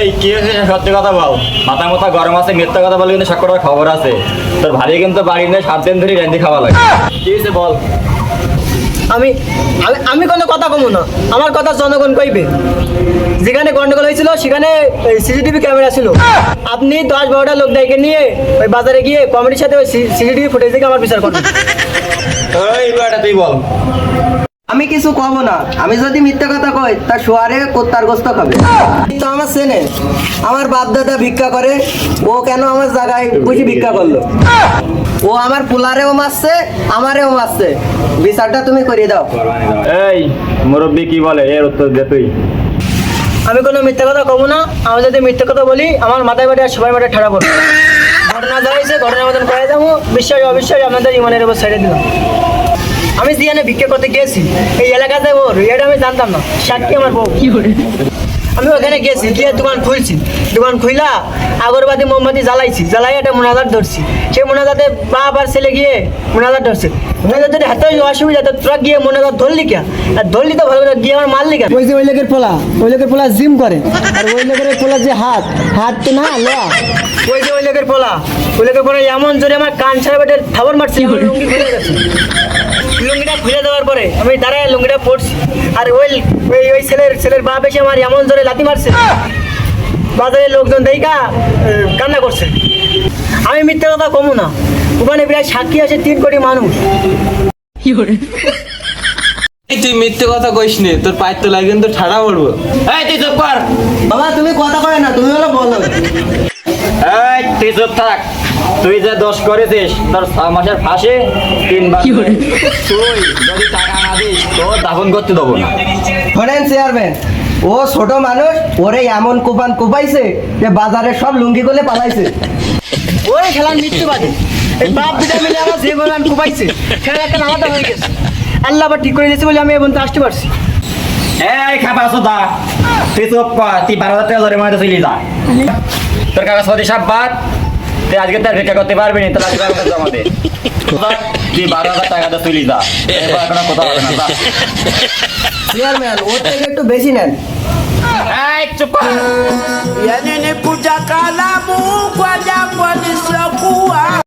এই কি হয়েছে সত্যি কথা বল? মাথা মাথা গরম আছে মিথ্যা কথা বলে কিন্তু খবর আছে। তোর ভারী কিন্তু বাড়ি নিয়ে সাত দিন ধরে রেন্দি খাওয়া লাগে। কি হয়েছে বল? আমি আমি আমি কোনো কথা কমু না। আমার কথা জনগণ কইবে। যেখানে গন্ডগোল হয়েছিল সেখানে সিসিটিভি ক্যামেরা ছিল। আপনি দশ বারোটা লোক ডেকে নিয়ে ওই বাজারে গিয়ে কমিটির সাথে ওই সিসিটিভি ফুটেজ দেখে আমার বিচার করবেন তুই বল। আমি কিছু কব না। আমি যদি মিথ্যা কথা কই তা শোয়ারে কোত্তার গোস্ত খাবে তো আমার সেনে আমার বাপ দাদা ভিক্ষা করে ও কেন আমার জায়গায় বুঝি ভিক্ষা করল? ও আমার পুলারেও মারছে আমারেও মারছে। বিচারটা তুমি করিয়ে দাও। এই মুরব্বী কি বলে? এর উত্তর দে তুই। আমি কোনো মিথ্যা কথা কমু না। আমি যদি মিথ্যা কথা বলি আমার মাথায় বাড়ি আর সবাই মাঠে ঠাড়া পড়বে। ঘটনা দাঁড়াইছে ঘটনার মতন করে দেবো বিশ্বাস অবিশ্বাস আপনাদের ইমানের উপর ছেড়ে দিলাম। আমি জিয়ানে ভিক্ষা করতে গেছি এই এলাকাতে ওর এটা আমি জানতাম না। সাক্ষী আমার বউ। কি করে আমি ওখানে গেছি গিয়ে দোকান খুলছি। দোকান খুইলা আগরবাতি মোমবাতি জ্বালাইছি। জ্বালাই একটা মোনাজার ধরছি। সেই মোনাজাতে বাপ আর ছেলে গিয়ে মোনাজার ধরছে। মোনাজার যদি হাতে অসুবিধা তো তোরা গিয়ে মোনাজার ধরলি কে? আর ধরলি তো ভালো করে গিয়ে আমার মারলি কেন ওই যে ওই লোকের পোলা ওই লোকের পোলা জিম করে। আর ওই লোকের পোলা যে হাত হাত তো না লোয়া। ওই যে ওই লোকের পোলা ওই লোকের পোলা এমন জোরে আমার কান ছাড়া বেটে থাবর মারছে লুঙ্গি খুলে গেছে। খুলে দেওয়ার পরে আমি দাঁড়ায় লুঙ্গিটা পড়ছি আর ওই ওই ওই ছেলের ছেলের বাপ এসে আমার এমন জোরে লাথি মারছে। বাজারে লোকজন দেখা কান্না করছে। আমি মিথ্যে কথা কমু না। ওখানে প্রায় সাক্ষী আছে তিন কোটি মানুষ। এই তুই মিথ্যে কথা কইস নে তোর পায়ের তো লাগে কিন্তু ঠাড়া পড়ব। এই তুই চুপ কর। বাবা তুমি কথা কয় না তুমি হলো বলো এই তুই চুপ থাক। তুই যে দোষ করেছিস তোর ছ মাসের ফাঁসে তিনবার তুই যদি টাকা না দিস তোর দাফন করতে দেবো না। শোনেন চেয়ারম্যান ও ছোট মানুষ ওরে এমন কোপান কোপাইছে যে বাজারে সব লুঙ্গি গলে পালাইছে। ওই খেলার মৃত্যুবাদী। এই বাপ মিলে আমার যে কুপাইছে। খেলা একটা আলাদা হয়ে গেছে। আল্লাহ আবার ঠিক করে দিয়েছে বলে আমি তো আসতে পারছি। এই খাপা সুদা তুই চুপ কর তুই বারো হাজার টাকা ধরে চলি যা। তোর কাগজ পাতি সব বাদ তুই আজকে তার ভিক্ষা করতে পারবি না তাহলে আজকে আমাকে জমা দে। তুই বারো হাজার টাকা দিয়ে চলি যা। এরপর এখন আর কোথাও হবে না যা। চেয়ারম্যান ওর থেকে একটু বেশি নেন। এই চুপ কর। Yani